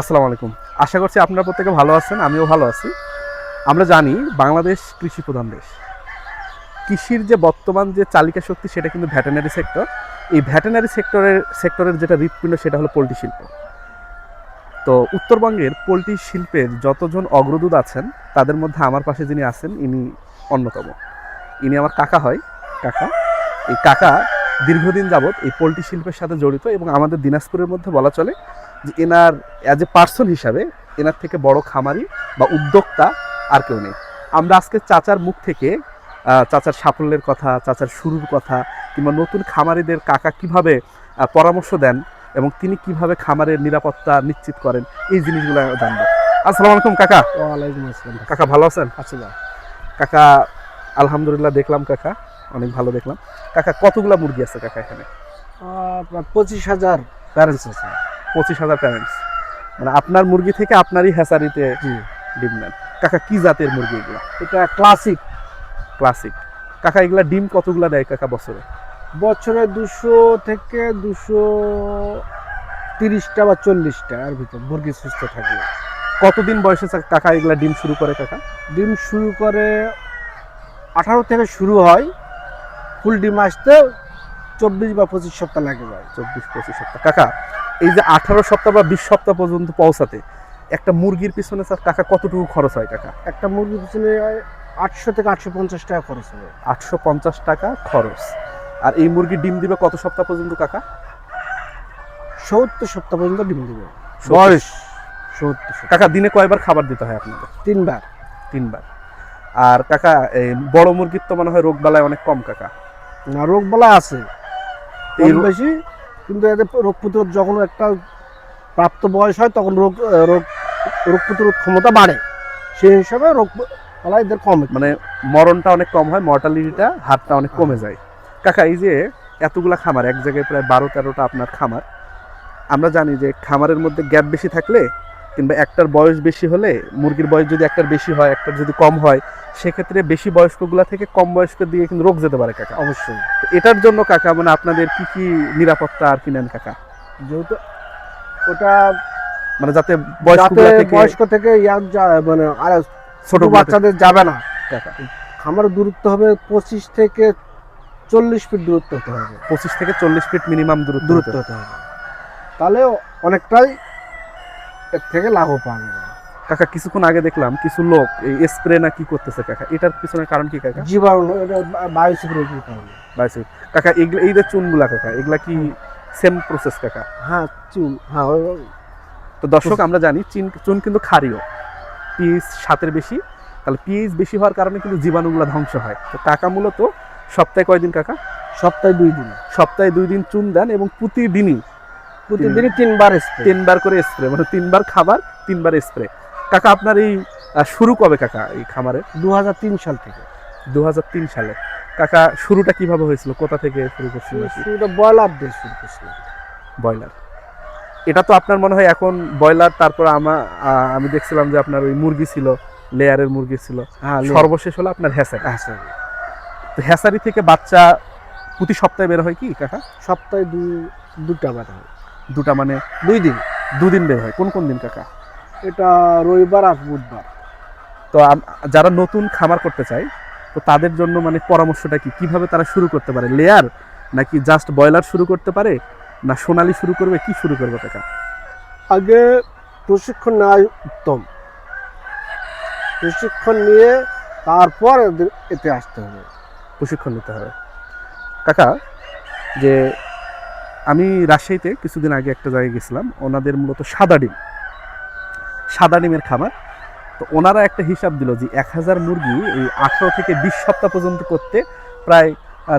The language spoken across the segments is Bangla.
আসসালামু আলাইকুম। আশা করছি আপনারা প্রত্যেকে ভালো আছেন, আমিও ভালো আছি। আমরা জানি বাংলাদেশ কৃষি প্রধান দেশ। কৃষির যে বর্তমান যে চালিকা শক্তি, সেটা কিন্তু ভ্যাটেনারি সেক্টর। এই ভ্যাটেনারি সেক্টরের সেক্টরের যেটা হৃৎপিণ্ড, সেটা হলো পোলট্রি শিল্প। তো উত্তরবঙ্গের পোলট্রি শিল্পের যতজন অগ্রদূত আছেন, তাদের মধ্যে আমার পাশে যিনি আছেন, ইনি অন্যতম। ইনি আমার কাকা হয়, কাকা। এই কাকা দীর্ঘদিন যাবৎ এই পোলট্রি শিল্পের সাথে জড়িত এবং আমাদের দিনাজপুরের মধ্যে বলা চলে যে এনার অ্যাজ এ পার্সন হিসাবে এনার থেকে বড় খামারি বা উদ্যোক্তা আর কেউ নেই। আমরা আজকে চাচার মুখ থেকে চাচার সাফল্যের কথা চাচার শুরুর কথা কিংবা নতুন খামারিদের কাকা কীভাবে পরামর্শ দেন এবং তিনি কীভাবে খামারের নিরাপত্তা নিশ্চিত করেন এই জিনিসগুলো জানব। আসসালামু আলাইকুম কাকা। ওয়ালাইকুম আসসালাম। কাকা ভালো আছেন? আচ্ছা কাকা আলহামদুলিল্লাহ দেখলাম কাকা। অনেক ভালো দেখলাম। কাকা কতগুলা মুরগি আছে কাকা এখানে? পঁচিশ হাজার প্যারেন্টস আছে। পঁচিশ হাজার প্যারেন্টস মানে আপনার মুরগি থেকে আপনারই হ্যাসারিতে জি। ডিম নেন। কাকা কি জাতের মুরগি এগুলো? এটা ক্লাসিক ক্লাসিক কাকা এগুলা ডিম কতগুলা দেয় কাকা বছরে? বছরে দুশো থেকে দুশো তিরিশটা বা চল্লিশটা আর ভিতর মুরগি সুস্থ থাকলে। কতদিন বয়সে কাকা এগুলা ডিম শুরু করে কাকা? ডিম শুরু করে আঠারো থেকে শুরু হয়। ফুল ডিম আসতে চব্বিশ বা পঁচিশ সপ্তাহ লাগে যায়। চব্বিশ পঁচিশ সপ্তাহ। কাকা এই যে আঠারো সপ্তাহ বা বিশ সপ্তাহ পর্যন্ত পৌঁছাতে একটা মুরগির পিছনে স্যার কাকা কতটুকু খরচ হয় কাকা? একটা মুরগির পিছনে আটশো থেকে আটশো পঞ্চাশ টাকা খরচ হবে আটশো পঞ্চাশ টাকা খরচ। আর এই মুরগি ডিম দিবে কত সপ্তাহ পর্যন্ত কাকা? সত্তর সপ্তাহ পর্যন্ত ডিম দিবে। বয়স সত্তর। কাকা দিনে কয়বার খাবার দিতে হয় আপনাদের? তিনবার। তিনবার। আর কাকা এই বড় মুরগির তো মনে হয় রোগ বালায় অনেক কম কাকা। না রোগ বলা আছে। কম বেশি কিন্তু এদের রোগ প্রতিরোধ যখন একটা প্রাপ্ত বয়স হয় তখন রোগ রোগ রোগ প্রতিরোধ ক্ষমতা বাড়ে। সেই হিসাবে রোগ বলা এদের কম। মানে মরণটা অনেক কম হয় মর্টালিটিটা হারটা অনেক কমে যায়। কাকা এই যে এতগুলা খামার এক জায়গায় প্রায় বারো তেরোটা আপনার খামার। আমরা জানি যে খামারের মধ্যে গ্যাপ বেশি থাকলে কিংবা একটার বয়স বেশি হলে মুরগির বয়স যদি একটার বেশি হয় একটার যদি কম হয় সেক্ষেত্রে বেশি বয়স্কগুলা থেকে কম বয়স্ক দিয়ে কিন্তু রোগ যেতে পারে কাকা। অবশ্যই। এটার জন্য কাকা মানে আপনাদের কি কি নিরাপত্তা আর কি নেন কাকা? যেহেতু ওটা মানে যাতে বয়স্ক থেকে ইয়ার যা- মানে আর ছোট বাচ্চাদের যাবে না। কাকা। খামারের দূরত্ব হবে পঁচিশ থেকে চল্লিশ ফিট দূরত্ব হতে হবে। পঁচিশ থেকে চল্লিশ ফিট মিনিমাম দূরত্ব দূরত্ব দূরত্ব হতে হবে। তাহলে অনেকটাই এর থেকে লাভ পাওয়া যাবে কাকা কিছুক্ষণ আগে দেখলাম কিছু লোক এই স্প্রে না কি করতেছে কাকা? এটার পিছনে কারণ কি কাকা? জীবাণু এটা বায়ু সিকিউরিটির কারণে। বাইসে কাকা এগুলো এই যে চুনগুলা কাকা এগুলা কি সেম প্রসেস কাকা? হ্যাঁ চুন হ্যাঁ তো দর্শক আমরা জানি চীন চুন কিন্তু ক্ষারীয়। পিএইচ সাতের বেশি তাহলে পিএইচ বেশি হওয়ার কারণে কিন্তু জীবাণুগুলো ধ্বংস হয়। তো কাকা মূলত সপ্তাহে কয়দিন কাকা? সপ্তাহে দুই দিন। সপ্তাহে দুই দিন চুন দেন এবং প্রতিদিনই প্রতিদিনই তিনবার স্প্রে তিনবার করে স্প্রে মানে তিনবার খাবার তিনবার স্প্রে কাকা আপনার এই শুরু কবে কাকা এই খামারে দু হাজার তিন সাল থেকে। দু হাজার তিন সালে। কাকা শুরুটা কীভাবে হয়েছিল? কোথা থেকে শুরু করছিল শুরুটা ব্রয়লার দিয়ে শুরু করছিলাম। ব্রয়লার। এটা তো আপনার মনে হয় এখন ব্রয়লার তারপর আমা আমি দেখছিলাম যে আপনার ওই মুরগি ছিল লেয়ারের মুরগি ছিল। হ্যাঁ সর্বশেষ হলো আপনার হ্যাসারি। হ্যাঁ, তো হ্যাসারি থেকে বাচ্চা প্রতি সপ্তাহে বের হয় কি কাকা? সপ্তাহে দু দুটা বার হয়। দুটা মানে দুই দিন। দুদিন বের হয়। কোন কোন দিন কাকা? এটা রবিবার আর বুধবার। তো যারা নতুন খামার করতে চায় তো তাদের জন্য মানে পরামর্শটা কি? কীভাবে তারা শুরু করতে পারে? লেয়ার নাকি জাস্ট ব্রয়লার শুরু করতে পারে? না সোনালি শুরু করবে? কি শুরু করবে কাকা? আগে প্রশিক্ষণ নেওয়া উত্তম। প্রশিক্ষণ নিয়ে তারপর এতে আসতে হবে। প্রশিক্ষণ নিতে হবে। কাকা যে আমি রাজশাহীতে কিছুদিন আগে একটা জায়গায় গেছিলাম। ওনাদের মূলত সাদা ডিম। সাদা ডিমের খামার। তো ওনারা একটা হিসাব দিল যে এক হাজার মুরগি এই আঠারো থেকে বিশ সপ্তাহ পর্যন্ত করতে প্রায়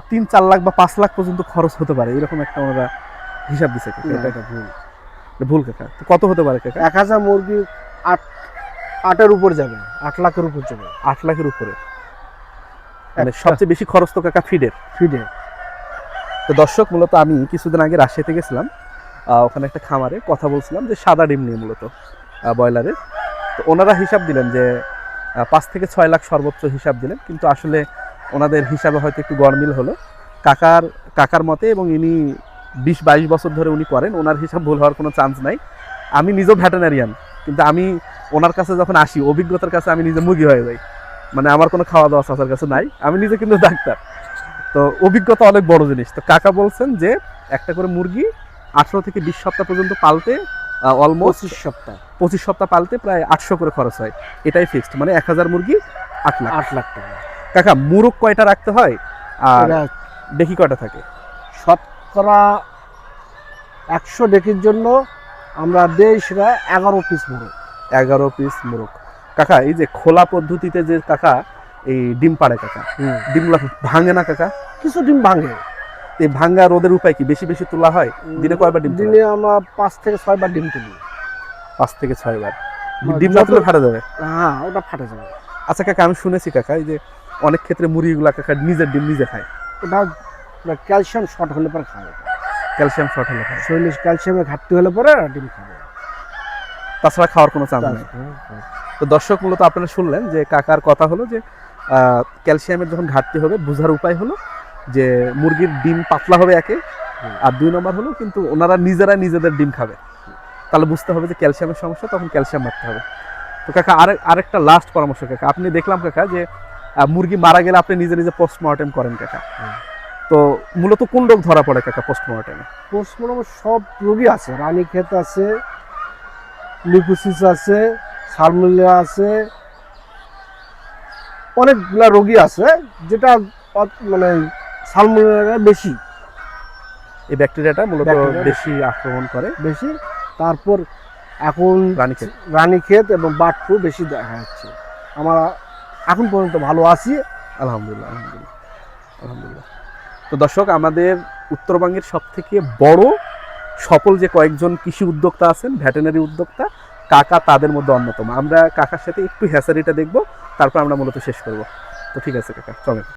তিন চার লাখ বা পাঁচ লাখ পর্যন্ত খরচ হতে পারে। এরকম একটা ওনারা হিসাব দিছে ভুল। ভুল কাকা। তো কত হতে পারে কাকা? এক হাজার মুরগি আট আটের উপর যাবে আট লাখের উপর যাবে। আট লাখের উপরে। মানে সবচেয়ে বেশি খরচ তো কাকা ফিডের ফিডে তো দর্শক মূলত আমি কিছুদিন আগে রাজশাহীতে গেছিলাম ওখানে একটা খামারে কথা বলছিলাম যে সাদা ডিম নিয়ে মূলত। ব্রয়লারের তো ওনারা হিসাব দিলেন যে পাঁচ থেকে ছয় লাখ সর্বোচ্চ হিসাব দিলেন। কিন্তু আসলে ওনাদের হিসাবে হয়তো একটু গরমিল হলো। কাকার কাকার মতে এবং ইনি বিশ, বাইশ বছর ধরে উনি করেন, ওনার হিসাব ভুল হওয়ার কোনো চান্স নাই। আমি নিজেও ভ্যাটেনারিয়ান কিন্তু আমি ওনার কাছে যখন আসি, অভিজ্ঞতার কাছে আমি নিজে মুরগি হয়ে যাই। মানে আমার কোনো খাওয়া দাওয়া চাচার কাছে নাই, আমি নিজে কিন্তু ডাক্তার। তো অভিজ্ঞতা অনেক বড় জিনিস। তো কাকা বলছেন যে, একটা করে মুরগি আঠেরো থেকে বিশ সপ্তাহ পর্যন্ত পালতে অলমোস্ট সপ্তাহ। পঁচিশ সপ্তাহ পালতে প্রায় আটশো করে খরচ হয়। এটাই ফিক্সড মানে এক হাজার মুরগি আট লাখ। আট লাখ টাকা। কাকা মুরগ কয়টা রাখতে হয়? আর দেখি কয়টা থাকে। শতকরা একশো ডেকির জন্য আমরা দেই সেটা এগারো পিস মুরগ। এগারো পিস মোরগ। কাকা এই যে খোলা পদ্ধতিতে যে কাকা এই ডিম পাড়ে কাকা ডিমগুলো ভাঙে না কাকা? কিছু ডিম ভাঙে। এই ভাঙ্গা রোদের উপায় কি? বেশি বেশি তোলা হয়? দিনে কয়বার ডিম দিনে আমরা পাঁচ থেকে ছয়বার ডিম তুলি। পাঁচ থেকে ছয় বার ডিম না তুলে ফাটা যাবে? হ্যাঁ ওটা ফাটে যাবে। আচ্ছা কাকা আমি শুনেছি কাকা এই যে অনেক ক্ষেত্রে মুরগিগুলা কাকা নিজের ডিম নিজে খায়। ওটা ক্যালসিয়াম শর্ট হলে পরে খাবে ক্যালসিয়াম শর্ট হলে খায়। শরীরে ক্যালসিয়ামের ঘাটতি হলে পরে ডিম খাবে। তাছাড়া খাওয়ার কোনো চান্স নেই। তো দর্শক মূলত আপনারা শুনলেন যে কাকার কথা হলো যে ক্যালসিয়ামের যখন ঘাটতি হবে বোঝার উপায় হলো যে মুরগির ডিম পাতলা হবে একে আর দুই নম্বর হলো কিন্তু ওনারা নিজেরা নিজেদের ডিম খাবে। তাহলে বুঝতে হবে যে ক্যালসিয়ামের সমস্যা তখন ক্যালসিয়াম মারতে হবে। তো কাকা আরেক আরেকটা লাস্ট পরামর্শ কাকা আপনি দেখলাম কাকা যে মুরগি মারা গেলে আপনি নিজে নিজে পোস্টমর্টেম করেন কাকা। তো মূলত কোন রোগ ধরা পড়ে কাকা পোস্টমর্টেমে পোস্টমর্টম সব রোগই আছে রানী ক্ষেত আছে লিকুসিস আছে সালমুলিয়া আছে অনেকগুলা রোগী আছে যেটা মানে সালমুলিয়া বেশি। এই ব্যাকটেরিয়াটা মূলত বেশি আক্রমণ করে। বেশি। তারপর এখন রানীক্ষেত। রানীক্ষেত এবং বার্ড ফ্লু বেশি দেখা যাচ্ছে। আমরা এখন পর্যন্ত ভালো আছি। আলহামদুলিল্লাহ আলহামদুলিল্লাহ আলহামদুলিল্লাহ। তো দর্শক আমাদের উত্তরবঙ্গের সব থেকে বড় সফল যে কয়েকজন কৃষি উদ্যোক্তা আছেন ভেটেনারি উদ্যোক্তা কাকা তাদের মধ্যে অন্যতম। আমরা কাকার সাথে একটু হ্যাসারিটা দেখব তারপর আমরা মূলত শেষ করব। তো ঠিক আছে কাকা চলেন।